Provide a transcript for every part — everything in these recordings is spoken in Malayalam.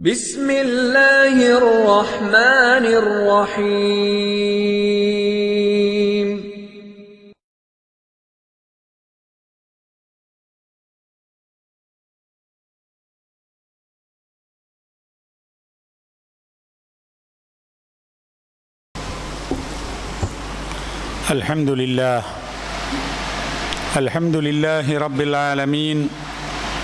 بسم الله الرحمن الرحيم الحمد لله الحمد لله رب العالمين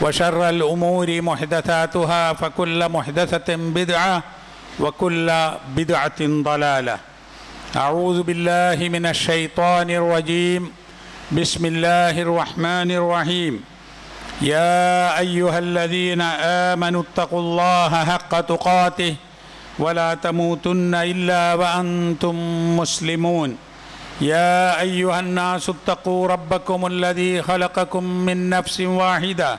وشر الأمور محدثاتها فكل محدثة بدعة وكل بدعة ضلالة. أعوذ بالله من الشيطان الرجيم. بسم الله الرحمن الرحيم. يا أيها الذين آمنوا اتقوا الله حق تقاته ولا تموتن إلا وأنتم مسلمون. يا أيها الناس اتقوا ربكم الذي خلقكم من نفس واحدة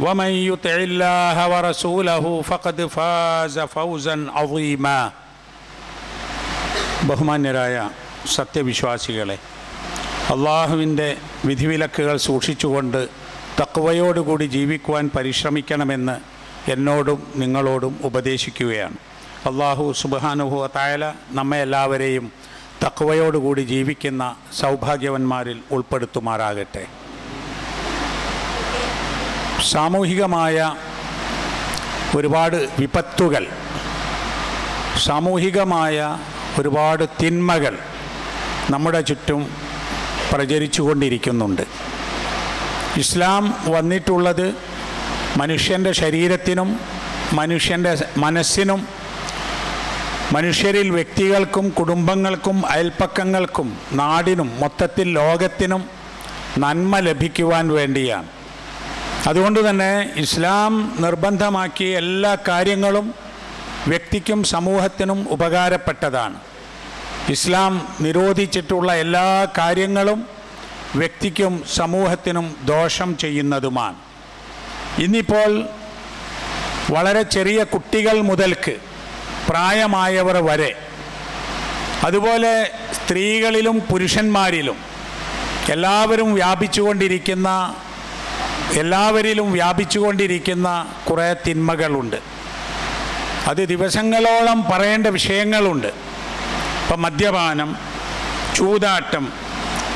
ومن يطع الله ورسوله فقد فاز فوزا عظيما ബഹുമാന്യരായ സത്യവിശ്വാസികളെ അള്ളാഹുവിൻ്റെ വിധിവിലക്കുകൾ സൂക്ഷിച്ചുകൊണ്ട് തക്വയോടുകൂടി ജീവിക്കുവാൻ പരിശ്രമിക്കണമെന്ന് എന്നോടും നിങ്ങളോടും ഉപദേശിക്കുകയാണ് അള്ളാഹു സുബാനുഭവ തായാല നമ്മെ എല്ലാവരെയും തക്വയോടുകൂടി ജീവിക്കുന്ന സൗഭാഗ്യവന്മാരിൽ ഉൾപ്പെടുത്തുമാറാകട്ടെ സാമൂഹികമായ ഒരുപാട് വിപത്തുകൾ സാമൂഹികമായ ഒരുപാട് തിന്മകൾ നമ്മുടെ ചുറ്റും പ്രചരിച്ചു കൊണ്ടിരിക്കുന്നുണ്ട് ഇസ്ലാം വന്നിട്ടുള്ളത് മനുഷ്യന്റെ ശരീരത്തിനും മനുഷ്യന്റെ മനസ്സിനും മനുഷ്യരിൽ വ്യക്തികൾക്കും കുടുംബങ്ങൾക്കും അയൽപ്പക്കങ്ങൾക്കും നാടിനും മൊത്തത്തിൽ ലോകത്തിനും നന്മ ലഭിക്കുവാൻ വേണ്ടിയാണ്. അതുകൊണ്ട് തന്നെ ഇസ്ലാം നിർബന്ധമാക്കിയ എല്ലാ കാര്യങ്ങളും വ്യക്തിക്കും സമൂഹത്തിനും ഉപകാരപ്പെട്ടതാണ്. ഇസ്ലാം നിരോധിച്ചിട്ടുള്ള എല്ലാ കാര്യങ്ങളും വ്യക്തിക്കും സമൂഹത്തിനും ദോഷം ചെയ്യുന്നതുമാണ്. ഇന്നിപ്പോൾ വളരെ ചെറിയ കുട്ടികൾ മുതൽക്ക് പ്രായമായവർ വരെ അതുപോലെ സ്ത്രീകളിലും പുരുഷന്മാരിലും എല്ലാവരും വ്യാപിച്ചുകൊണ്ടിരിക്കുന്ന എല്ലാവരിലും വ്യാപിച്ചുകൊണ്ടിരിക്കുന്ന കുറേ തിന്മകളുണ്ട്. അത് ദിവസങ്ങളോളം പറയേണ്ട വിഷയങ്ങളുണ്ട്. ഇപ്പം മദ്യപാനം ചൂതാട്ടം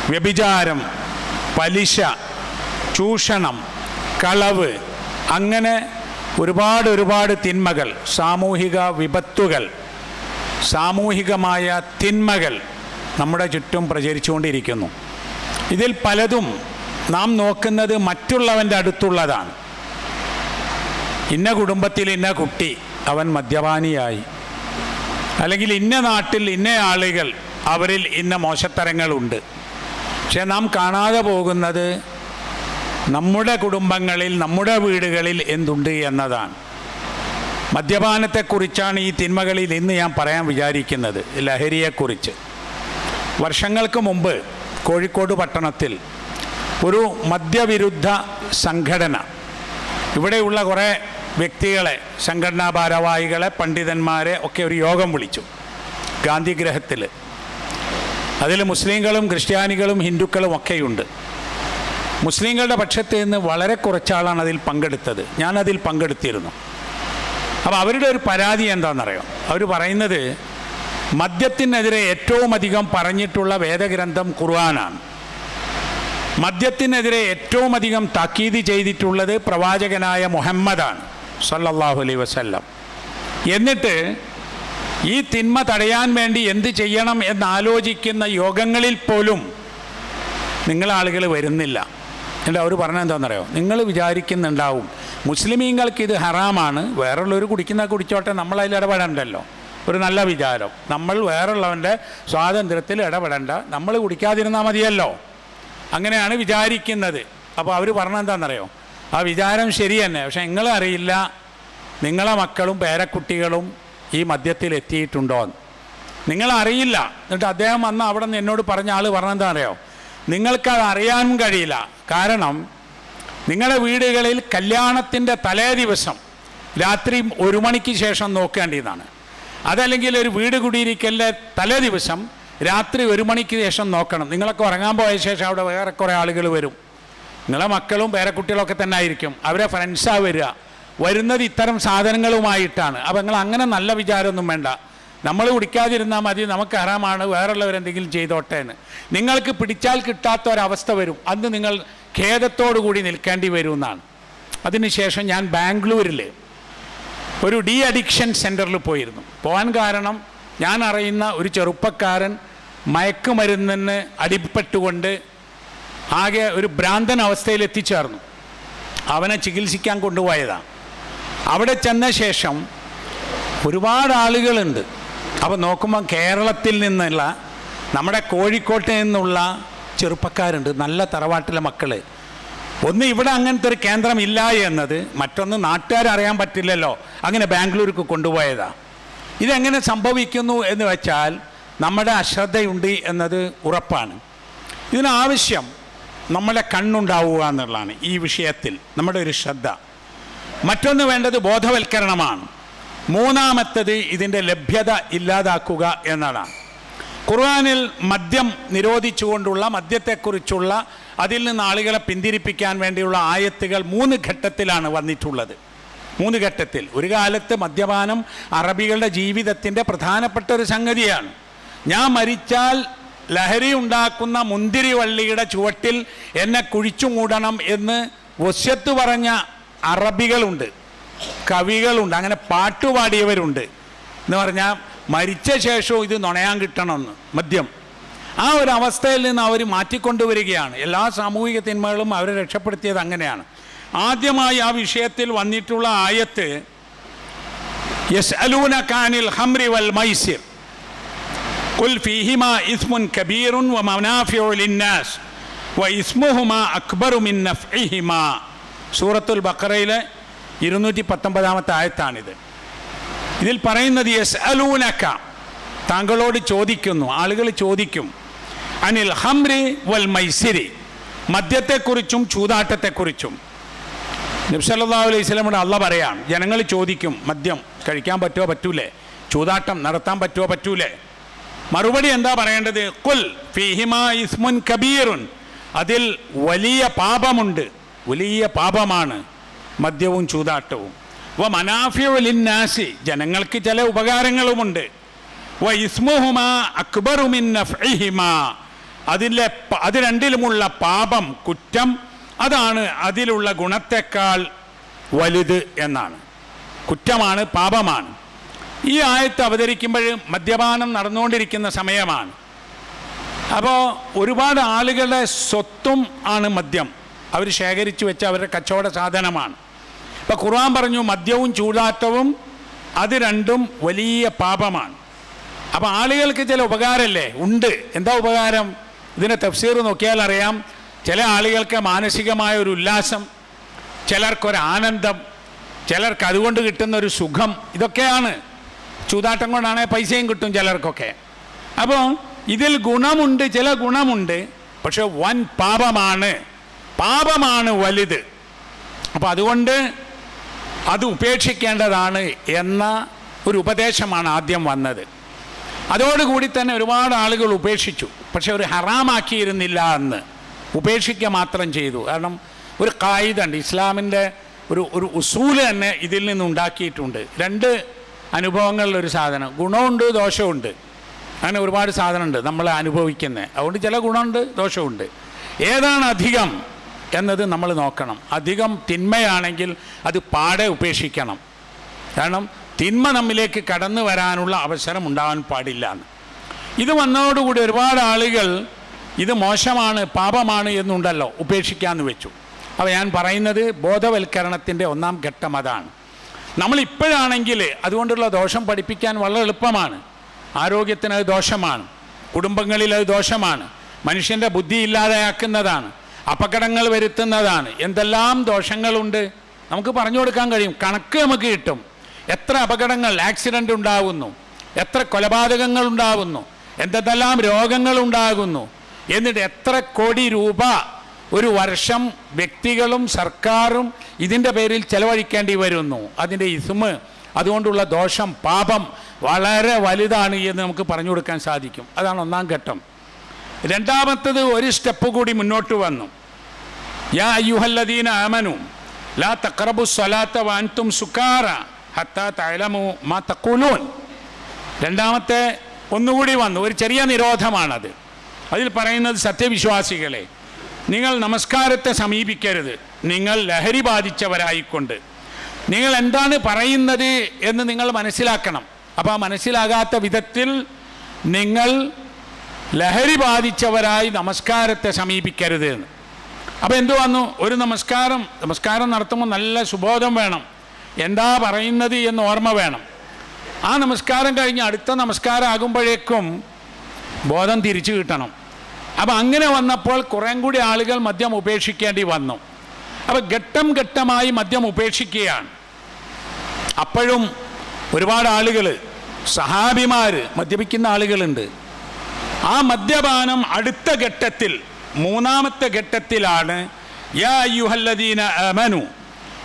വ്യഭിചാരം പലിശ ചൂഷണം കളവ് അങ്ങനെ ഒരുപാട് ഒരുപാട് തിന്മകൾ സാമൂഹിക വിപത്തുകൾ സാമൂഹികമായ തിന്മകൾ നമ്മുടെ ചുറ്റും പ്രചരിച്ചുകൊണ്ടിരിക്കുന്നു. ഇതിൽ പലതും നാം നോക്കുന്നത് മറ്റുള്ളവന്റെ അടുത്തുള്ളതാണ്. ഇന്ന കുടുംബത്തിൽ ഇന്ന കുട്ടി അവൻ മദ്യപാനിയായി. അല്ലെങ്കിൽ ഇന്ന നാട്ടിൽ ഇന്ന ആളുകൾ അവരിൽ ഇന്ന മോശത്തരങ്ങളുണ്ട്. പക്ഷെ നാം കാണാതെ പോകുന്നത് നമ്മുടെ കുടുംബങ്ങളിൽ നമ്മുടെ വീടുകളിൽ എന്തുണ്ട് എന്നതാണ്. മദ്യപാനത്തെക്കുറിച്ചാണ് ഈ തിന്മകളിൽ ഇന്ന് ഞാൻ പറയാൻ വിചാരിക്കുന്നത് ലഹരിയെക്കുറിച്ച്. വർഷങ്ങൾക്ക് മുമ്പ് കോഴിക്കോട് പട്ടണത്തിൽ ഒരു മദ്യവിരുദ്ധ സംഘടന. ഇവിടെയുള്ള കുറേ വ്യക്തികളെ സംഘടനാ ഭാരവാഹികളെ പണ്ഡിതന്മാരെ ഒക്കെ ഒരു യോഗം വിളിച്ചു. ഗാന്ധിഗ്രഹത്തിൽ അതിൽ മുസ്ലിങ്ങളും ക്രിസ്ത്യാനികളും ഹിന്ദുക്കളും ഒക്കെയുണ്ട്. മുസ്ലിങ്ങളുടെ പക്ഷത്ത് നിന്ന് വളരെ കുറച്ചാളാണ് അതിൽ പങ്കെടുത്തത്. ഞാനതിൽ പങ്കെടുത്തിരുന്നു. അപ്പോൾ അവരുടെ ഒരു പരാതി എന്താണെന്നറിയോ അവർ പറയുന്നത് മദ്യത്തിനെതിരെ ഏറ്റവും അധികം പറഞ്ഞിട്ടുള്ള വേദഗ്രന്ഥം ഖുർആനാണ്. മദ്യത്തിനെതിരെ ഏറ്റവും അധികം താക്കീത് ചെയ്തിട്ടുള്ളത് പ്രവാചകനായ മുഹമ്മദാണ് സല്ലല്ലാഹു അലൈ വസല്ലം. എന്നിട്ട് ഈ തിന്മ തടയാൻ വേണ്ടി എന്ത് ചെയ്യണം എന്നാലോചിക്കുന്ന യോഗങ്ങളിൽ പോലും നിങ്ങളാളുകൾ വരുന്നില്ല. എന്നിട്ട് അവർ പറഞ്ഞ എന്താണെന്നറിയോ? നിങ്ങൾ വിചാരിക്കുന്നുണ്ടാവും മുസ്ലിമീങ്ങൾക്ക് ഇത് ഹറാമാണ് വേറുള്ളവർ കുടിക്കുന്ന കുടിച്ചോട്ടെ നമ്മൾ അതിൽ ഇടപെടണ്ടല്ലോ. ഒരു നല്ല വിചാരം. നമ്മൾ വേറുള്ളവന്റെ സ്വാതന്ത്ര്യത്തിൽ ഇടപെടണ്ട നമ്മൾ കുടിക്കാതിരുന്നാൽ മതിയല്ലോ. അങ്ങനെയാണ് വിചാരിക്കുന്നത്. അപ്പോൾ അവർ പറഞ്ഞെന്താണെന്നറിയോ ആ വിചാരം ശരി തന്നെ. പക്ഷെ നിങ്ങൾ അറിയില്ല. നിങ്ങളെ മക്കളും പേരക്കുട്ടികളും ഈ മദ്യത്തിൽ എത്തിയിട്ടുണ്ടോ നിങ്ങളറിയില്ല എന്നിട്ട് അദ്ദേഹം വന്ന് അവിടെ നിന്ന് എന്നോട് പറഞ്ഞ ആൾ പറഞ്ഞെന്താണെന്നറിയോ നിങ്ങൾക്കത് അറിയാൻ കഴിയില്ല. കാരണം നിങ്ങളുടെ വീടുകളിൽ കല്യാണത്തിന്റെ തലേ ദിവസം രാത്രി ഒരു മണിക്ക് ശേഷം നോക്കേണ്ടതാണ് അതല്ലെങ്കിൽ ഒരു വീട് കുടിയിരിക്കലിന്റെ തലേ ദിവസം രാത്രി ഒരു മണിക്ക് ശേഷം നോക്കണം. നിങ്ങളൊക്കെ ഉറങ്ങാൻ പോയ ശേഷം അവിടെ വേറെ കുറേ ആളുകൾ വരും. നിങ്ങളെ മക്കളും പേരക്കുട്ടികളൊക്കെ തന്നെ ആയിരിക്കും. അവരെ ഫ്രണ്ട്സാണ് വരിക. വരുന്നത് ഇത്തരം സാധനങ്ങളുമായിട്ടാണ്. അപ്പം നിങ്ങൾ അങ്ങനെ നല്ല വിചാരമൊന്നും വേണ്ട. നമ്മൾ കുടിക്കാതിരുന്നാൽ മതി. നമുക്ക് ഹറാമാണ്. വേറുള്ളവരെന്തെങ്കിലും ചെയ്തോട്ടെ എന്ന്. നിങ്ങൾക്ക് പിടിച്ചാൽ കിട്ടാത്ത ഒരവസ്ഥ വരും. അന്ന് നിങ്ങൾ ഖേദത്തോടു കൂടി നിൽക്കേണ്ടി വരുമെന്നാണ്. അതിനുശേഷം ഞാൻ ബാംഗ്ലൂരിൽ ഒരു ഡി അഡിക്ഷൻ സെന്ററിൽ പോയിരുന്നു. പോകാൻ കാരണം ഞാൻ അറിയുന്ന ഒരു ചെറുപ്പക്കാരൻ മയക്കുമരുന്നിന് അടിപ്പെട്ടുകൊണ്ട് ആകെ ഒരു ഭ്രാന്തൻ അവസ്ഥയിൽ എത്തിച്ചേർന്നു. അവനെ ചികിത്സിക്കാൻ കൊണ്ടുപോയതാണ് അവിടെ ചെന്ന ശേഷം ഒരുപാട് ആളുകളുണ്ട്. അപ്പോൾ നോക്കുമ്പോൾ കേരളത്തിൽ നിന്നുള്ള നമ്മുടെ കോഴിക്കോട്ട് നിന്നുള്ള ചെറുപ്പക്കാരുണ്ട്. നല്ല തറവാട്ടിലെ മക്കൾ ഒന്ന് ഇവിടെ അങ്ങനത്തെ ഒരു കേന്ദ്രം ഇല്ല എന്നത് മറ്റൊന്ന് നാട്ടുകാരറിയാൻ പറ്റില്ലല്ലോ. അങ്ങനെ ബാംഗ്ലൂർക്ക് കൊണ്ടുപോയതാ. ഇതെങ്ങനെ സംഭവിക്കുന്നു എന്ന് വെച്ചാൽ നമ്മുടെ അശ്രദ്ധയുണ്ട് എന്നത് ഉറപ്പാണ്. ഇതിനാവശ്യം നമ്മളെ കണ്ണുണ്ടാവുക എന്നുള്ളതാണ് ഈ വിഷയത്തിൽ നമ്മുടെ ഒരു ശ്രദ്ധ. മറ്റൊന്ന് വേണ്ടത് ബോധവൽക്കരണമാണ്. മൂന്നാമത്തത് ഇതിന്റെ ലഭ്യത ഇല്ലാതാക്കുക എന്നതാണ്. ഖുർആാനിൽ മദ്യം നിരോധിച്ചുകൊണ്ടുള്ള മദ്യത്തെക്കുറിച്ചുള്ള അതിൽ നിന്ന് ആളുകളെ പിന്തിരിപ്പിക്കാൻ വേണ്ടിയുള്ള ആയത്തുകൾ മൂന്ന് ഘട്ടത്തിലാണ് വന്നിട്ടുള്ളത്. മൂന്ന് ഘട്ടത്തിൽ. ഒരു കാലത്ത് മദ്യപാനം അറബികളുടെ ജീവിതത്തിന്റെ പ്രധാനപ്പെട്ട ഒരു സംഗതിയാണ്. ഞാൻ മരിച്ചാൽ ലഹരി ഉണ്ടാക്കുന്ന മുന്തിരി വള്ളിയുടെ ചുവട്ടിൽ എന്നെ കുഴിച്ചു മൂടണം എന്ന് വശ്യത്ത് പറഞ്ഞ അറബികളുണ്ട്. കവികളുണ്ട്. അങ്ങനെ പാട്ടുപാടിയവരുണ്ട്. എന്ന് പറഞ്ഞാൽ മരിച്ച ശേഷവും ഇത് നുണയാൻ കിട്ടണമെന്ന്. മദ്യം. ആ ഒരു അവസ്ഥയിൽ നിന്ന് അവർ മാറ്റിക്കൊണ്ടുവരികയാണ്. എല്ലാ സാമൂഹിക തിന്മകളും അവരെ രക്ഷപ്പെടുത്തിയത് അങ്ങനെയാണ്. ആദ്യമായി ആ വിഷയത്തിൽ വന്നിട്ടുള്ള ആയത്ത് യസ് അലൂന കാനിൽ ഹംറി വൽ മൈസിർ قل فيهما إثم كبير ومنافع للناس وإثمهما أكبر من نفعهما സൂറത്തുൽ ബക്കറയിലെ ഇരുന്നൂറ്റി പത്തൊമ്പതാമത്തെ ആയത്താണിത് ഇതിൽ പറയുന്നത് യസ് അലൂനക്ക താങ്കളോട് ചോദിക്കുന്നു ആളുകൾ ചോദിക്കും അനിൽ ഹംരി വൽ മൈസിരി മദ്യത്തെക്കുറിച്ചും ചൂതാട്ടത്തെക്കുറിച്ചും നബ്സല്ലാ അലൈഹി സ്വലമിയുടെ അള്ള പറയാം ജനങ്ങൾ ചോദിക്കും മദ്യം കഴിക്കാൻ പറ്റുമോ പറ്റൂലേ? ചൂതാട്ടം നടത്താൻ പറ്റുമോ പറ്റൂലേ? മറുപടി എന്താ പറയേണ്ടത്? കുൽ ഫിഹിമ ഇസ്മുൻ കബീറുൻ. അതിൽ വലിയ പാപമുണ്ട് വലിയ പാപമാണ് മദ്യവും ചൂതാട്ടവും. വ മനാഫിയുലിന്നാസി ജനങ്ങൾക്ക് ചില ഉപകാരങ്ങളുമുണ്ട്. വ ഇസ്മുഹുമ അക്ബറുമിൻ അതിലെ അത് രണ്ടിലുമുള്ള പാപം കുറ്റം അതാണ് അതിലുള്ള ഗുണത്തെക്കാൾ വലുത് എന്നാണ്. കുറ്റമാണ് പാപമാണ്. ഈ ആയത്ത് അവതരിക്കുമ്പോൾ മദ്യപാനം നടന്നുകൊണ്ടിരിക്കുന്ന സമയമാണ്. അപ്പോൾ ഒരുപാട് ആളുകളുടെ സ്വത്തും ആണ് മദ്യം. അവർ ശേഖരിച്ചു വെച്ച അവരുടെ കച്ചവട സാധനമാണ്. ഇപ്പം ഖുർആൻ പറഞ്ഞു മദ്യവും ചൂതാട്ടവും അത് രണ്ടും വലിയ പാപമാണ്. അപ്പോൾ ആളുകൾക്ക് ചില ഉപകാരമല്ലേ? ഉണ്ട്. എന്താ ഉപകാരം? ഇതിന്റെ തഫ്സീർ നോക്കിയാൽ അറിയാം. ചില ആളുകൾക്ക് മാനസികമായ ഒരു ഉല്ലാസം ചിലർക്കൊരു ആനന്ദം ചിലർക്ക് അതുകൊണ്ട് കിട്ടുന്ന ഒരു സുഖം ഇതൊക്കെയാണ്. ചൂതാട്ടം കൊണ്ടാണ് പൈസയും കിട്ടും ചിലർക്കൊക്കെ. അപ്പോൾ ഇതിൽ ഗുണമുണ്ട് ചില ഗുണമുണ്ട് പക്ഷെ വൻ പാപമാണ്. പാപമാണ് വലുത്. അപ്പോൾ അതുകൊണ്ട് അത് ഉപേക്ഷിക്കേണ്ടതാണ് എന്ന ഒരു ഉപദേശമാണ് ആദ്യം വന്നത്. അതോടുകൂടി തന്നെ ഒരുപാട് ആളുകൾ ഉപേക്ഷിച്ചു. പക്ഷെ ഒരു ഹറാമാക്കിയിരുന്നില്ല എന്ന് ഉപേക്ഷിക്കുക മാത്രം ചെയ്തു. കാരണം ഒരു കായിതുണ്ട് ഇസ്ലാമിന്റെ ഒരു ഒരു ഉസൂൽ തന്നെ ഇതിൽ നിന്ന് ഉണ്ടാക്കിയിട്ടുണ്ട്. രണ്ട് അനുഭവങ്ങളിലൊരു സാധനം. ഗുണമുണ്ട് ദോഷമുണ്ട്. അങ്ങനെ ഒരുപാട് സാധനമുണ്ട് നമ്മൾ അനുഭവിക്കുന്നത് അതുകൊണ്ട് ചില ഗുണമുണ്ട് ദോഷമുണ്ട്. ഏതാണ് അധികം എന്നത് നമ്മൾ നോക്കണം. അധികം തിന്മയാണെങ്കിൽ അത് പാടെ ഉപേക്ഷിക്കണം. കാരണം തിന്മ നമ്മിലേക്ക് കടന്നു വരാനുള്ള അവസരം ഉണ്ടാകാൻ പാടില്ല ഇത് വന്നതോടുകൂടി ഒരുപാട് ആളുകൾ ഇത് മോശമാണ് പാപമാണ് എന്നുണ്ടല്ലോ ഉപേക്ഷിക്കാമെന്ന് വെച്ചു. അപ്പോൾ ഞാൻ പറയുന്നത് ബോധവൽക്കരണത്തിന്റെ ഒന്നാം ഘട്ടം അതാണ്. നമ്മളിപ്പോഴാണെങ്കിൽ അതുകൊണ്ടുള്ള ദോഷം പഠിപ്പിക്കാൻ വളരെ എളുപ്പമാണ്. ആരോഗ്യത്തിന് അത് ദോഷമാണ്. കുടുംബങ്ങളിൽ അത് ദോഷമാണ്. മനുഷ്യന്റെ ബുദ്ധി ഇല്ലാതെയാക്കുന്നതാണ്. അപകടങ്ങൾ വരുത്തുന്നതാണ്. എന്തെല്ലാം ദോഷങ്ങളുണ്ട്? നമുക്ക് പറഞ്ഞു കൊടുക്കാൻ കഴിയും. കണക്ക് നമുക്ക് കിട്ടും. എത്ര അപകടങ്ങൾ ആക്സിഡന്റ് ഉണ്ടാകുന്നു എത്ര കൊലപാതകങ്ങൾ ഉണ്ടാകുന്നു എന്തെല്ലാം രോഗങ്ങൾ ഉണ്ടാകുന്നു. എന്നിട്ട് എത്ര കോടി രൂപ ഒരു വർഷം വ്യക്തികളും സർക്കാരും ഇതിന്റെ പേരിൽ ചെലവഴിക്കേണ്ടി വരുന്നു. അതിന്റെ ഇസുമ് അതുകൊണ്ടുള്ള ദോഷം പാപം വളരെ വലുതാണ് എന്ന് നമുക്ക് പറഞ്ഞു കൊടുക്കാൻ സാധിക്കും. അതാണ് ഒന്നാം ഘട്ടം. രണ്ടാമത്തത് ഒരു സ്റ്റെപ്പ് കൂടി മുന്നോട്ട് വന്നു. യാ അയ്യുഹല്ലദീന ആമനു ലാ തക്രബു സ്വലാത്ത വാൻതും സുക്കാറ ഹത്താ തഅലമു മാ തക്കൂലൂൻ രണ്ടാമത്തെ ഒന്നുകൂടി വന്നു. ഒരു ചെറിയ നിരോധമാണത്. അതിൽ പറയുന്നത് സത്യവിശ്വാസികളെ നിങ്ങൾ നമസ്കാരത്തെ സമീപിക്കരുത്. നിങ്ങൾ ലഹരി ബാധിച്ചവരായിക്കൊണ്ട്. നിങ്ങൾ എന്താണ് പറയുന്നത് എന്ന് നിങ്ങൾ മനസ്സിലാക്കണം. അപ്പോൾ ആ മനസ്സിലാകാത്ത വിധത്തിൽ നിങ്ങൾ ലഹരി ബാധിച്ചവരായി നമസ്കാരത്തെ സമീപിക്കരുത് എന്ന്. അപ്പോൾ എന്തു വന്നു? ഒരു നമസ്കാരം നമസ്കാരം നടത്തുമ്പോൾ നല്ല സുബോധം വേണം. എന്താ പറയുന്നത് എന്ന് ഓർമ്മ വേണം. ആ നമസ്കാരം കഴിഞ്ഞ് അടുത്ത നമസ്കാരം ആകുമ്പോഴേക്കും ബോധം തിരിച്ചു കിട്ടണം. അപ്പം അങ്ങനെ വന്നപ്പോൾ കുറേം കൂടി ആളുകൾ മദ്യം ഉപേക്ഷിക്കേണ്ടി വന്നു. അപ്പം ഘട്ടം ഘട്ടമായി മദ്യം ഉപേക്ഷിക്കുകയാണ്. അപ്പോഴും ഒരുപാട് ആളുകൾ സഹാബിമാർ മദ്യപിക്കുന്ന ആളുകളുണ്ട്. ആ മദ്യപാനം അടുത്ത ഘട്ടത്തിൽ മൂന്നാമത്തെ ഘട്ടത്തിലാണ് യാ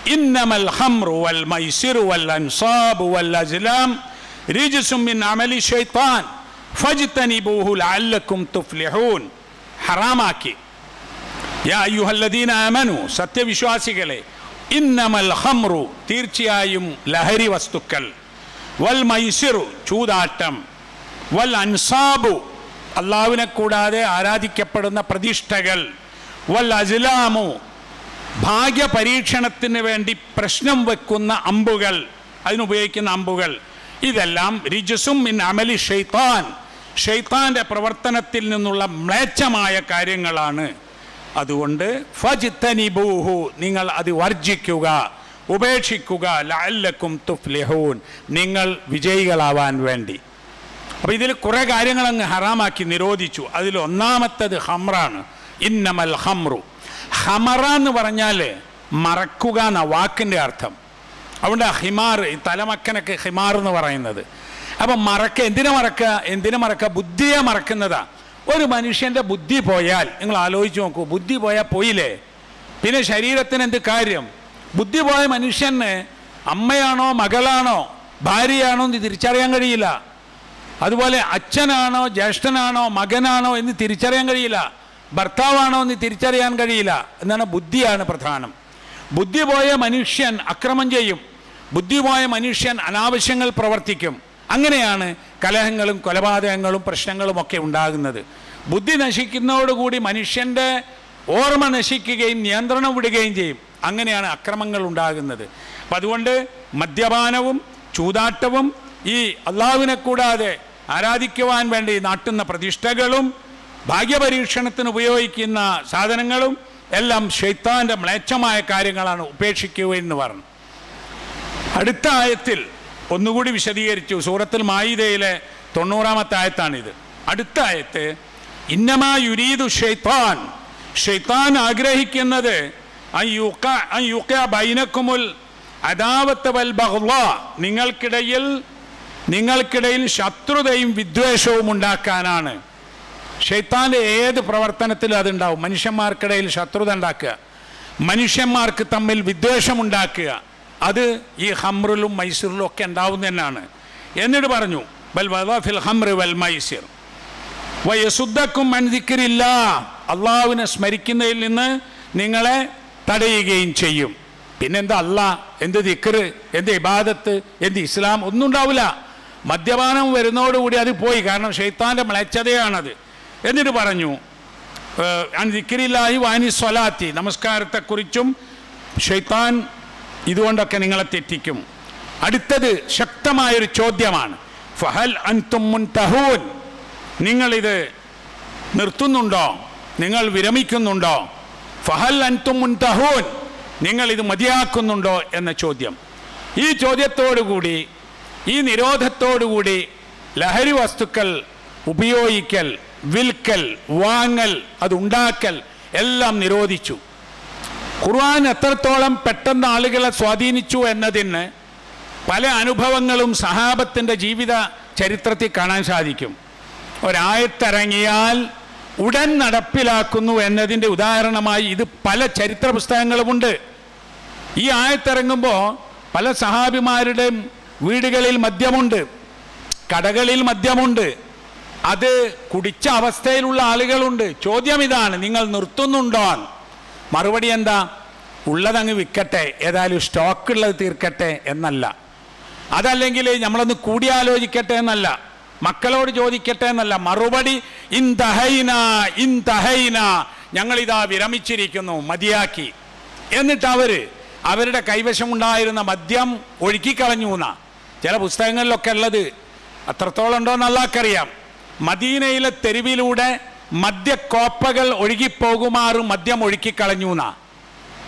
ഇന്നമൽ ഹംറു വൽ വൽ മിൻ ഫജ്തനിബൂഹു ലഅല്ലക്കും തുഫ്ലിഹൂൻ. ഹറാമാക്കി. യാ അയ്യുഹല്ലദീന ആമനു സത്യവിശ്വാസികളെ ഇന്നമൽ ഹംറു തീർച്ചയായും ലഹരി വസ്തുക്കൾ. വൽ മൈസിറു ചൂതാട്ടം. വൽ അൻസാബു അള്ളാവിനെ കൂടാതെ ആരാധിക്കപ്പെടുന്ന പ്രതിഷ്ഠകൾ. വൽ അജ്ലാമു ഭാഗ്യ പരീക്ഷണത്തിന് വേണ്ടി പ്രശ്നം വെക്കുന്ന അമ്പുകൾ. അതിനുപയോഗിക്കുന്ന അമ്പുകൾ. ഇതെല്ലാം റിജസും മിൻ അമലി ഷെയ്ത്താൻ. ഷെയ്ത്താന്റെ പ്രവർത്തനത്തിൽ നിന്നുള്ള മ്ലേച്ഛമായ കാര്യങ്ങളാണ്. അതുകൊണ്ട് ഫജിത്തനിബൂഹു നിങ്ങൾ അത് വർജിക്കുക ഉപേക്ഷിക്കുക ലഅല്ലക്കും തുഫ്ലിഹൂൻ നിങ്ങൾ വിജയികളാവാൻ വേണ്ടി. അപ്പോൾ ഇതിൽ കുറേ കാര്യങ്ങൾ അങ്ങ് ഹറാമാക്കി നിരോധിച്ചു. അതിൽ ഒന്നാമത്തത് ഹമ്രാണ് ഇന്നമൽ ഹമ്രു ഹമറ എന്ന് പറഞ്ഞാൽ മറക്കുക എന്ന വാക്കിന്റെ അർത്ഥം. അതുകൊണ്ട് ഹിമാർ തലമക്കനൊക്കെ ഹിമാർ എന്ന് പറയുന്നത്. അപ്പം മറക്ക എന്തിനെ മറക്കുക എന്തിനെ മറക്കുക ബുദ്ധിയെ മറക്കുന്നതാ. ഒരു മനുഷ്യന്റെ ബുദ്ധി പോയാൽ നിങ്ങൾ ആലോചിച്ച് നോക്കൂ ബുദ്ധി പോയാൽ പോയില്ലേ? പിന്നെ ശരീരത്തിന് എന്ത് കാര്യം? ബുദ്ധി പോയ മനുഷ്യന് അമ്മയാണോ മകളാണോ ഭാര്യയാണോ എന്ന് തിരിച്ചറിയാൻ കഴിയില്ല. അതുപോലെ അച്ഛനാണോ ജ്യേഷ്ഠനാണോ മകനാണോ എന്ന് തിരിച്ചറിയാൻ കഴിയില്ല. ഭർത്താവാണോ എന്ന് തിരിച്ചറിയാൻ കഴിയില്ല. എന്നാണ് ബുദ്ധിയാണ് പ്രധാനം. ബുദ്ധി പോയ മനുഷ്യൻ അക്രമം ചെയ്യും. ബുദ്ധി പോയ മനുഷ്യൻ അനാവശ്യങ്ങൾ പ്രവർത്തിക്കും. അങ്ങനെയാണ് കലഹങ്ങളും കൊലപാതകങ്ങളും പ്രശ്നങ്ങളും ഒക്കെ ഉണ്ടാകുന്നത്. ബുദ്ധി നശിക്കുന്നതോടുകൂടി മനുഷ്യന്റെ ഓർമ്മ നശിക്കുകയും നിയന്ത്രണം വിടുകയും ചെയ്യും. അങ്ങനെയാണ് അക്രമങ്ങൾ ഉണ്ടാകുന്നത്. അപ്പം അതുകൊണ്ട് മദ്യപാനവും ചൂതാട്ടവും ഈ അള്ളാവിനെ കൂടാതെ ആരാധിക്കുവാൻ വേണ്ടി നാട്ടുന്ന പ്രതിഷ്ഠകളും ഭാഗ്യപരീക്ഷണത്തിന് ഉപയോഗിക്കുന്ന സാധനങ്ങളും എല്ലാം ശൈത്താന്റെ മ്ലേച്ഛമായ കാര്യങ്ങളാണ് ഉപേക്ഷിക്കുക എന്ന് പറഞ്ഞു. അടുത്ത ആയത്തിൽ ഒന്നുകൂടി വിശദീകരിച്ചു. സൂറത്തിൽ മായിദയിലെ തൊണ്ണൂറാമത്തെ ആയത്താണിത്. അടുത്ത ആയത്ത് ഇന്നമാ യുരീദു ഷെയ്ത്താൻ ഷെയ്ത്താൻ ആഗ്രഹിക്കുന്നത് ബൈനക്കുമുൽ അദാവത്ത് വൽ ബഹ്ള നിങ്ങൾക്കിടയിൽ നിങ്ങൾക്കിടയിൽ ശത്രുതയും വിദ്വേഷവും ഉണ്ടാക്കാനാണ്. ഷെയ്ത്താന്റെ ഏത് പ്രവർത്തനത്തിലും അതുണ്ടാവും. മനുഷ്യന്മാർക്കിടയിൽ ശത്രുത ഉണ്ടാക്കുക. മനുഷ്യന്മാർക്ക് തമ്മിൽ വിദ്വേഷമുണ്ടാക്കുക അത് ഈ ഹമ്രിലും മൈസൂറിലും ഒക്കെ ഉണ്ടാവുന്ന തന്നെയാണ്. എന്നിട്ട് പറഞ്ഞു ബൽ ഫിൽ ഹംറി വൽ മൈസിർ. വയസുദ്ധക്കും മനുതിക്കരില്ല അള്ളാഹുവിനെ സ്മരിക്കുന്നതിൽ നിന്ന് നിങ്ങളെ തടയുകയും ചെയ്യും. പിന്നെന്താ അല്ല എന്ത് ദിക്കറ് എന്ത് ഇബാദത്ത് എന്ത് ഇസ്ലാം ഒന്നും ഉണ്ടാവില്ല. മദ്യപാനം വരുന്നതോടുകൂടി അത് പോയി കാരണം ഷെയ്ത്താന്റെ മ്ലേച്ഛതയാണത്. എന്നിട്ട് പറഞ്ഞു ദിക്കരില്ലായി വാനി സ്വലാത്തി നമസ്കാരത്തെക്കുറിച്ചും ഷെയ്ത്താൻ ഇതുകൊണ്ടൊക്കെ നിങ്ങളെ തെറ്റിക്കും. അടുത്തത് ശക്തമായൊരു ചോദ്യമാണ്. ഫഹൽ അൻതും തഹൂൻ നിങ്ങളിത് നിർത്തുന്നുണ്ടോ? നിങ്ങൾ വിരമിക്കുന്നുണ്ടോ? ഫഹൽ അൻതും തഹൂൻ ഇത് മതിയാക്കുന്നുണ്ടോ എന്ന ചോദ്യം. ഈ ചോദ്യത്തോടുകൂടി ഈ നിരോധത്തോടുകൂടി ലഹരി വസ്തുക്കൾ ഉപയോഗിക്കൽ വിൽക്കൽ വാങ്ങൽ അതുണ്ടാക്കൽ എല്ലാം നിരോധിച്ചു. ഖുർആൻ എത്രത്തോളം പെട്ടെന്ന് ആളുകളെ സ്വാധീനിച്ചു എന്നതിന് പല അനുഭവങ്ങളും സഹാബത്തിന്റെ ജീവിത ചരിത്രത്തിൽ കാണാൻ സാധിക്കും. ഒരായത്തിറങ്ങിയാൽ ഉടൻ നടപ്പിലാക്കുന്നു എന്നതിന്റെ ഉദാഹരണമായി ഇത് പല ചരിത്ര പുസ്തകങ്ങളുമുണ്ട്. ഈ ആയത്തിറങ്ങുമ്പോൾ പല സഹാബിമാരുടെയും വീടുകളിൽ മദ്യമുണ്ട് കടകളിൽ മദ്യമുണ്ട്. അത് കുടിച്ച അവസ്ഥയിലുള്ള ആളുകളുണ്ട്. ചോദ്യം ഇതാണ് നിങ്ങൾ നിർത്തുന്നുണ്ടോ മറുപടി എന്താ? ഉള്ളതങ്ങ് വിൽക്കട്ടെ ഏതായാലും സ്റ്റോക്ക് ഉള്ളത് തീർക്കട്ടെ എന്നല്ല. അതല്ലെങ്കിൽ നമ്മളൊന്ന് കൂടിയാലോചിക്കട്ടെ എന്നല്ല. മക്കളോട് ചോദിക്കട്ടെ എന്നല്ല. മറുപടി ഇൻ തഹൈന ഇൻ തഹൈന ഞങ്ങളിതാ വിരമിച്ചിരിക്കുന്നു മതിയാക്കി. എന്നിട്ട് അവർ അവരുടെ കൈവശം ഉണ്ടായിരുന്ന മദ്യം ഒഴുക്കിക്കളഞ്ഞു എന്നാ. ചില പുസ്തകങ്ങളിലൊക്കെ ഉള്ളത് അത്രത്തോളം ഉണ്ടോ എന്നല്ലാക്കറിയാം മദീനയിലെ തെരുവിലൂടെ മദ്യക്കോപ്പകൾ ഒഴുകിപ്പോകുമാറും മദ്യം ഒഴുക്കിക്കളഞ്ഞു എന്നാ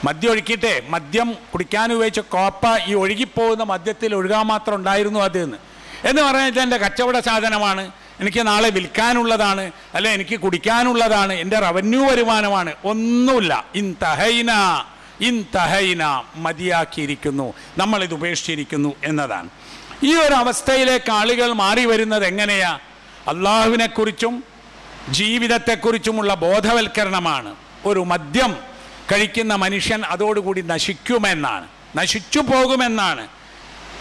മദ്യം ഒഴുക്കിയിട്ടേ മദ്യം കുടിക്കാൻ ഉപയോഗിച്ച കോപ്പ ഈ ഒഴുകിപ്പോകുന്ന മദ്യത്തിൽ ഒഴുകാൻ മാത്രം ഉണ്ടായിരുന്നു അത് എന്ന്. എന്ന് പറഞ്ഞാൽ എന്റെ കച്ചവട സാധനമാണ്. എനിക്ക് നാളെ വിൽക്കാനുള്ളതാണ് അല്ലെ എനിക്ക് കുടിക്കാനുള്ളതാണ് എന്റെ റവന്യൂ വരുമാനമാണ്. ഒന്നുമില്ല. ഇൻ തഹൈന ഇൻ തഹൈന മതിയാക്കിയിരിക്കുന്നു. ഇത് ഉപേക്ഷിച്ചിരിക്കുന്നു എന്നതാണ്. ഈ ഒരു അവസ്ഥയിലേക്ക് ആളുകൾ മാറി വരുന്നത് എങ്ങനെയാ? അള്ളാഹുവിനെക്കുറിച്ചും ജീവിതത്തെക്കുറിച്ചുമുള്ള ബോധവൽക്കരണമാണ്. ഒരു മദ്യം കഴിക്കുന്ന മനുഷ്യൻ അതോടുകൂടി നശിക്കുമെന്നാണ്. നശിച്ചു പോകുമെന്നാണ്.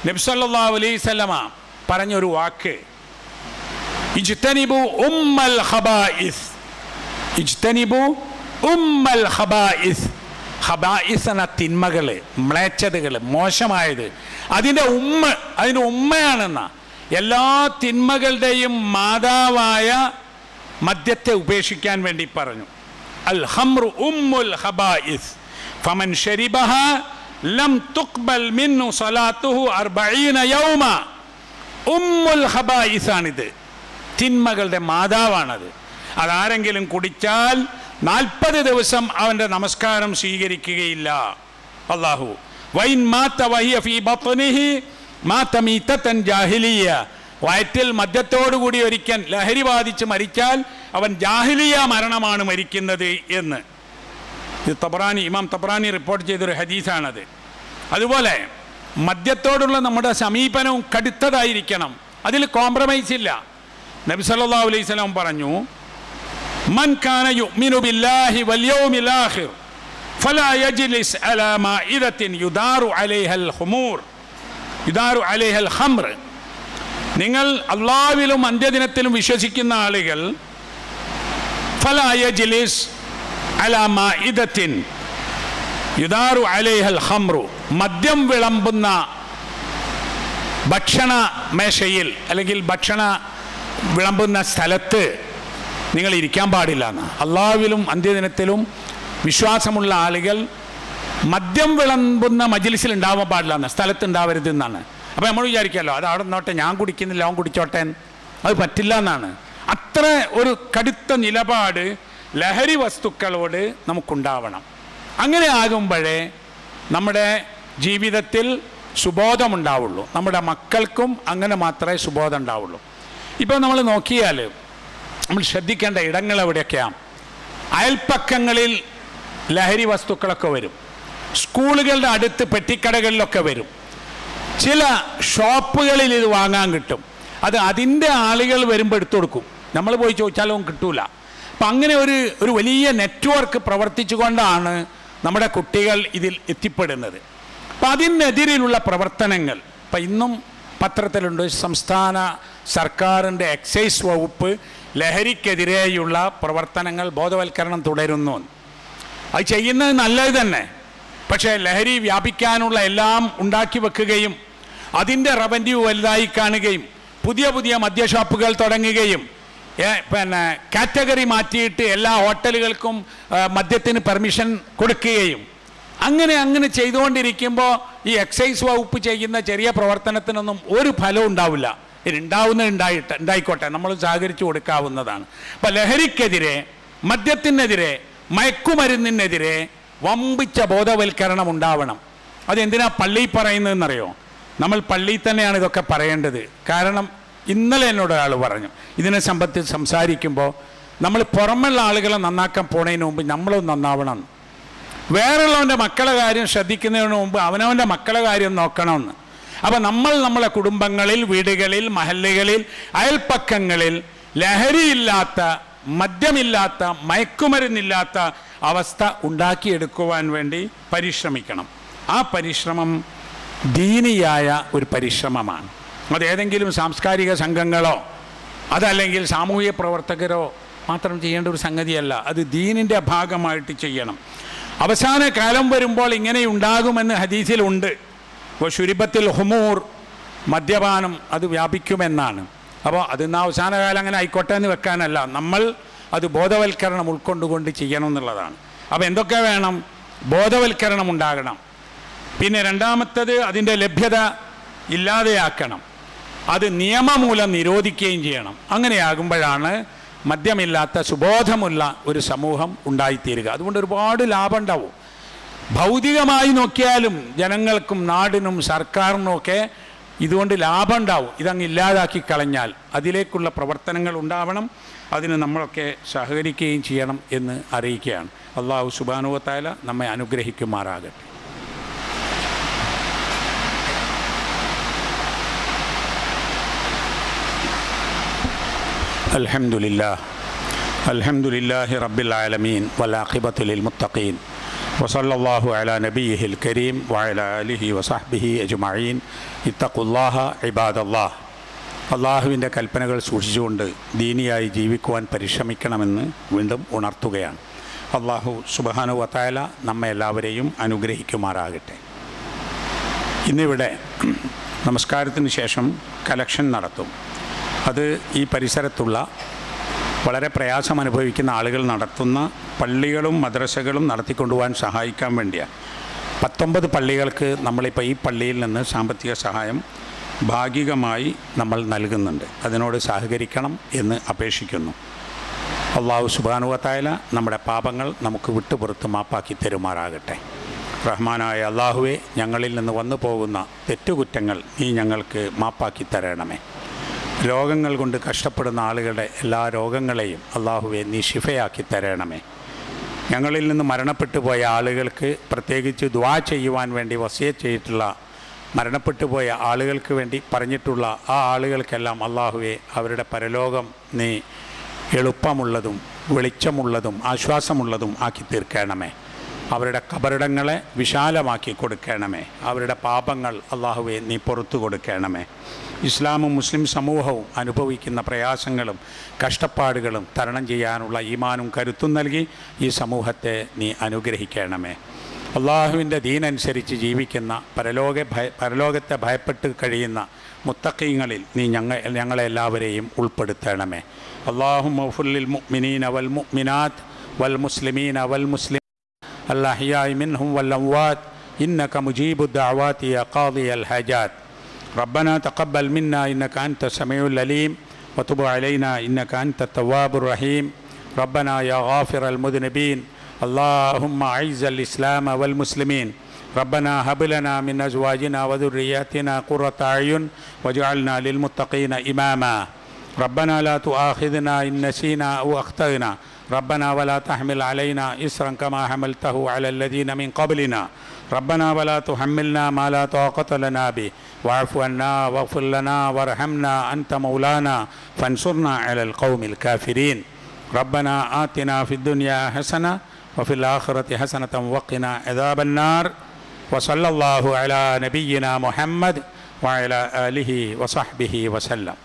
നബ്സല്ലാ അലൈസല്ലമ പറഞ്ഞൊരു വാക്ക്. ഇജ്തനിബു ഉമ്മൽ ഇജ്തനിബു ഉമ്മൽ എന്ന തിന്മകൾ മ്ലേച്ഛതകൾ മോശമായത്. അതിന്റെ ഉമ്മ അതിന്റെ ഉമ്മയാണെന്ന. എല്ലാ തിന്മകളുടെയും മാതാവായ മദ്യത്തെ ഉപേക്ഷിക്കാൻ വേണ്ടി പറഞ്ഞു. അൽ ഹംറു ഉമ്മുൽ ഖബായിസ്. ഫമൻ ഷരിബഹ ലം തുക്ബൽ മിന്നു സലാത്തുഹു അർബഈന യൗമ. ഉമ്മുൽ ഖബായിസാണിത്. തിന്മകളുടെ മാതാവാണത്. അതാരെങ്കിലും കുടിച്ചാൽ നാൽപ്പത് ദിവസം അവന്റെ നമസ്കാരം സ്വീകരിക്കുകയില്ല. അള്ളാഹു വൈൻ മാത്ത വഹിയ ഫീ ബത്നിഹി മാത്ത മീത്തൻ ജാഹിലിയ. വയറ്റിൽ മദ്യത്തോടുകൂടി ഒരിക്കൽ ലഹരി ബാധിച്ച് മരിച്ചാൽ അവൻ ജാഹിലിയ മരണമാണ് മരിക്കുന്നത് എന്ന്. ഇത് തബ്രാനി ഇമാം തബ്രാനി റിപ്പോർട്ട് ചെയ്തൊരു ഹദീസാണത്. അതുപോലെ മദ്യത്തോടുള്ള നമ്മുടെ സമീപനവും കടുത്തതായിരിക്കണം. അതിൽ കോംപ്രമൈസ് ഇല്ല. നബി സല്ലല്ലാഹു അലൈഹി സ്വലാം പറഞ്ഞു മൻ കാന യുമിനു ബില്ലാഹി വൽ യൗമിൽ ആഖിർ ഫലാ യജ്ലിസ് അലാ മാഇദത്തിൻ യുദാറു അലൈഹൽ ഖുമൂർ. യുദാറു അലൈഹൽ ഖംർ നിങ്ങൾ അള്ളാവിലും അന്ത്യദിനത്തിലും വിശ്വസിക്കുന്ന ആളുകൾ ഫലായ ജിലീസ് അലാമ മാഇദത്തിൻ യുദാറു അലൈഹൽ ഖംറു മദ്യം വിളമ്പുന്ന ഭക്ഷണ മേശയിൽ അല്ലെങ്കിൽ ഭക്ഷണ വിളമ്പുന്ന സ്ഥലത്ത് നിങ്ങൾ ഇരിക്കാൻ പാടില്ല എന്ന്. അള്ളാവിലും അന്ത്യദിനത്തിലും വിശ്വാസമുള്ള ആളുകൾ മദ്യം വിളമ്പുന്ന മജിലിസിൽ ഉണ്ടാവാൻ പാടില്ല എന്ന് സ്ഥലത്ത് ഉണ്ടാവരുത് എന്നാണ്. അപ്പോൾ നമ്മൾ വിചാരിക്കാമല്ലോ അത് അവിടെ നിന്നോട്ടെ ഞാൻ കുടിക്കുന്നില്ല അവൻ കുടിച്ചോട്ടെ. അത് പറ്റില്ല എന്നാണ്. അത്ര ഒരു കടുത്ത നിലപാട് ലഹരി വസ്തുക്കളോട് നമുക്കുണ്ടാവണം. അങ്ങനെ ആകുമ്പോഴേ നമ്മുടെ ജീവിതത്തിൽ സുബോധമുണ്ടാവുള്ളൂ നമ്മുടെ മക്കൾക്കും അങ്ങനെ മാത്രമേ സുബോധം ഉണ്ടാവുള്ളൂ. ഇപ്പോൾ നമ്മൾ നോക്കിയാൽ നമ്മൾ ശ്രദ്ധിക്കേണ്ട ഇടങ്ങൾ എവിടെയൊക്കെയാണ്? അയൽപ്പക്കങ്ങളിൽ ലഹരി വസ്തുക്കളൊക്കെ വരും. സ്കൂളുകളുടെ അടുത്ത് പെട്ടിക്കടകളിലൊക്കെ വരും. ചില ഷോപ്പുകളിൽ ഇത് വാങ്ങാൻ കിട്ടും. അത് അതിന്റെ ആളുകൾ വരുമ്പോൾ എടുത്തു കൊടുക്കും. നമ്മൾ പോയി ചോദിച്ചാലും കിട്ടൂല. അപ്പം അങ്ങനെ ഒരു ഒരു വലിയ നെറ്റ്വർക്ക് പ്രവർത്തിച്ചുകൊണ്ടാണ് നമ്മുടെ കുട്ടികൾ ഇതിൽ എത്തിപ്പെടുന്നത്. അപ്പം അതിനെതിരെയുള്ള പ്രവർത്തനങ്ങൾ. ഇപ്പം ഇന്നും പത്രത്തിലുണ്ട് സംസ്ഥാന സർക്കാരിന്റെ എക്സൈസ് വകുപ്പ് ലഹരിക്കെതിരെയുള്ള പ്രവർത്തനങ്ങൾ ബോധവൽക്കരണം തുടരുന്നു. അത് ചെയ്യുന്നത് നല്ലത് തന്നെ. പക്ഷേ ലഹരി വ്യാപിക്കാനുള്ള എല്ലാം ഉണ്ടാക്കി വെക്കുകയും അതിന്റെ റവന്യൂ വലുതായി കാണുകയും പുതിയ പുതിയ മദ്യഷാപ്പുകൾ തുടങ്ങുകയും പിന്നെ കാറ്റഗറി മാറ്റിയിട്ട് എല്ലാ ഹോട്ടലുകൾക്കും മദ്യത്തിന് പെർമിഷൻ കൊടുക്കുകയും. അങ്ങനെ അങ്ങനെ ചെയ്തുകൊണ്ടിരിക്കുമ്പോൾ ഈ എക്സൈസ് വകുപ്പ് ചെയ്യുന്ന ചെറിയ പ്രവർത്തനത്തിനൊന്നും ഒരു ഫലവും ഉണ്ടാവില്ല. ഇത് ഉണ്ടാവുന്നത് ഉണ്ടായിട്ട് ഉണ്ടായിക്കോട്ടെ. നമ്മൾ സഹകരിച്ചു കൊടുക്കാവുന്നതാണ്. അപ്പം ലഹരിക്കെതിരെ മദ്യത്തിനെതിരെ മയക്കുമരുന്നിനെതിരെ വമ്പിച്ച ബോധവൽക്കരണം ഉണ്ടാവണം. അതെന്തിനാ പള്ളി പറയുന്നതെന്നറിയോ? നമ്മൾ പള്ളിയിൽ തന്നെയാണ് ഇതൊക്കെ പറയേണ്ടത്. കാരണം ഇന്നലെ എന്നോട് ഒരാൾ പറഞ്ഞു. ഇതിനെ സംബന്ധിച്ച് സംസാരിക്കുമ്പോൾ നമ്മൾ പുറമുള്ള ആളുകളെ നന്നാക്കാൻ പോണതിന് മുമ്പ് നമ്മളും നന്നാവണം. വേറെയുള്ളവന്റെ മക്കളെ കാര്യം ശ്രദ്ധിക്കുന്നതിന് മുമ്പ് അവനവന്റെ മക്കളെ കാര്യം നോക്കണമെന്ന് അപ്പോൾ നമ്മൾ നമ്മളെ കുടുംബങ്ങളിൽ വീടുകളിൽ മഹല്ലുകളിൽ അയൽപ്പക്കങ്ങളിൽ ലഹരിയില്ലാത്ത മദ്യമില്ലാത്ത മയക്കുമരുന്നില്ലാത്ത അവസ്ഥ ഉണ്ടാക്കിയെടുക്കുവാൻ വേണ്ടി പരിശ്രമിക്കണം. ആ പരിശ്രമം ദീനിയായ ഒരു പരിശ്രമമാണ്. അതേതെങ്കിലും സാംസ്കാരിക സംഘങ്ങളോ അതല്ലെങ്കിൽ സാമൂഹിക പ്രവർത്തകരോ മാത്രം ചെയ്യേണ്ട ഒരു സംഗതിയല്ല. അത് ദീനിന്റെ ഭാഗമായിട്ട് ചെയ്യണം. അവസാന കാലം വരുമ്പോൾ ഇങ്ങനെ ഉണ്ടാകുമെന്ന് ഹദീസിലുണ്ട്. ശുരിബത്തിൽ ഹുമൂർ മദ്യപാനം അത് വ്യാപിക്കുമെന്നാണ്. അപ്പോൾ അതിന്ന് അവസാന കാലം അങ്ങനെ ആയിക്കോട്ടെ എന്ന് വെക്കാനല്ല. നമ്മൾ അത് ബോധവൽക്കരണം ഉൾക്കൊണ്ടുകൊണ്ട് ചെയ്യണം എന്നുള്ളതാണ്. അപ്പോൾ എന്തൊക്കെ വേണം? ബോധവൽക്കരണം ഉണ്ടാകണം. പിന്നെ രണ്ടാമത്തത് അതിന്റെ ലഭ്യത ഇല്ലാതെയാക്കണം. അത് നിയമമൂലം നിരോധിക്കുകയും ചെയ്യണം. അങ്ങനെയാകുമ്പോഴാണ് മദ്യമില്ലാത്ത സുബോധമുള്ള ഒരു സമൂഹം ഉണ്ടായിത്തീരുക. അതുകൊണ്ട് ഒരുപാട് ലാഭം ഉണ്ടാവും ഭൗതികമായി നോക്കിയാലും ജനങ്ങൾക്കും നാടിനും സർക്കാരിനും ഒക്കെ ഇതുകൊണ്ട് ലാഭം ഉണ്ടാവും ഇതങ്ങ് ഇല്ലാതാക്കി കളഞ്ഞാൽ അതിലേക്കുള്ള പ്രവർത്തനങ്ങൾ ഉണ്ടാവണം. അതിന് നമ്മളൊക്കെ സഹകരിക്കുകയും ചെയ്യണം എന്ന് അറിയിക്കുകയാണ്. അള്ളാഹു സുബാനുവത്തായ നമ്മെ അനുഗ്രഹിക്കുമാറാകട്ടെ. الحمد لله الحمد لله رب العالمين والعاقبة للمتقين وصلى الله على نبيه الكريم وعلى آله وصحبه أجمعين اتقوا الله عباد الله അള്ളാഹുവിൻ്റെ കൽപ്പനകൾ സൂക്ഷിച്ചുകൊണ്ട് ദീനിയായി ജീവിക്കുവാൻ പരിശ്രമിക്കണമെന്ന് വീണ്ടും ഉണർത്തുകയാണ് അള്ളാഹു സുബാനു വത്തായ നമ്മെ എല്ലാവരെയും അനുഗ്രഹിക്കുമാറാകട്ടെ ഇന്നിവിടെ നമസ്കാരത്തിന് ശേഷം കലക്ഷൻ നടത്തും അത് ഈ പരിസരത്തുള്ള വളരെ പ്രയാസം അനുഭവിക്കുന്ന ആളുകൾ നടത്തുന്ന പള്ളികളും മദ്രസകളും നടത്തിക്കൊണ്ടുപോകാൻ സഹായിക്കാൻ വേണ്ടിയാണ് പത്തൊമ്പത് പള്ളികൾക്ക് നമ്മളിപ്പോൾ ഈ പള്ളിയിൽ നിന്ന് സാമ്പത്തിക സഹായം ഭാഗികമായി നമ്മൾ നൽകുന്നുണ്ട്. അതിനോട് സഹകരിക്കണം എന്ന് അപേക്ഷിക്കുന്നു. അള്ളാഹു സുബാനുവത്തായാല നമ്മുടെ പാപങ്ങൾ നമുക്ക് വിട്ടുപുറത്ത് മാപ്പാക്കി തരുമാറാകട്ടെ. റഹ്മാനായ അള്ളാഹുവെ ഞങ്ങളിൽ നിന്ന് വന്നു പോകുന്ന തെറ്റുകുറ്റങ്ങൾ നീ ഞങ്ങൾക്ക് മാപ്പാക്കി തരണമേ. രോഗങ്ങൾ കൊണ്ട് കഷ്ടപ്പെടുന്ന ആളുകളുടെ എല്ലാ രോഗങ്ങളെയും അള്ളാഹുവെ നീ ശിഫയാക്കി തരണമേ. ഞങ്ങളിൽ നിന്ന് മരണപ്പെട്ടു പോയ ആളുകൾക്ക് പ്രത്യേകിച്ച് ദ്വാ ചെയ്യുവാൻ വേണ്ടി വസിയ ചെയ്തിട്ടുള്ള മരണപ്പെട്ടു പോയ ആളുകൾക്ക് വേണ്ടി പറഞ്ഞിട്ടുള്ള ആ ആളുകൾക്കെല്ലാം അള്ളാഹുവെ അവരുടെ പരലോകം നീ എളുപ്പമുള്ളതും വെളിച്ചമുള്ളതും ആശ്വാസമുള്ളതും ആക്കി തീർക്കണമേ. അവരുടെ കബറിടങ്ങളെ വിശാലമാക്കി കൊടുക്കണമേ. അവരുടെ പാപങ്ങൾ അള്ളാഹുവെ നീ പുറത്തു കൊടുക്കണമേ. ഇസ്ലാമും മുസ്ലിം സമൂഹവും അനുഭവിക്കുന്ന പ്രയാസങ്ങളും കഷ്ടപ്പാടുകളും തരണം ചെയ്യാനുള്ള ഈമാനും കരുത്തും നൽകി ഈ സമൂഹത്തെ നീ അനുഗ്രഹിക്കണമേ. അള്ളാഹുവിന്റെ ദീനനുസരിച്ച് ജീവിക്കുന്ന പരലോക ഭയ പരലോകത്തെ ഭയപ്പെട്ട് കഴിയുന്ന മുത്തക്കീങ്ങളിൽ നീ ഞങ്ങൾ ഞങ്ങളെല്ലാവരെയും ഉൾപ്പെടുത്തണമേ. അള്ളാഹു മൗഫുല്ലിൽ മുഅ്മിനീന അവൽ മുഅ്മിനാത്ത് വൽ മുസ്ലിമീൻ അവൽ മുസ്ലിം الأحياء منهم والأموات إنك مجيب الدعوات يا قاضي الحاجات. ربنا تقبل منا إنك أنت السميع العليم. وتب علينا إنك أنت التواب الرحيم. ربنا يا غافر المذنبين. اللهم أعز الإسلام والمسلمين. ربنا هب لنا من أزواجنا وذرياتنا قرة أعين واجعلنا للمتقين إماما. ربنا لا تؤاخذنا إن نسينا أو أخطأنا. ربنا ولا تحمل علينا إسرا كما حملته على الذين من قبلنا. ربنا ولا تحملنا ما لا طاقة لنا به. واعف عنا واغفر لنا وارحمنا أنت مولانا فانصرنا على القوم الكافرين. ربنا آتنا في الدنيا حسنة وفي الآخرة حسنة وقنا عذاب النار. وصلى الله على نبينا محمد وعلى آله وصحبه وسلم.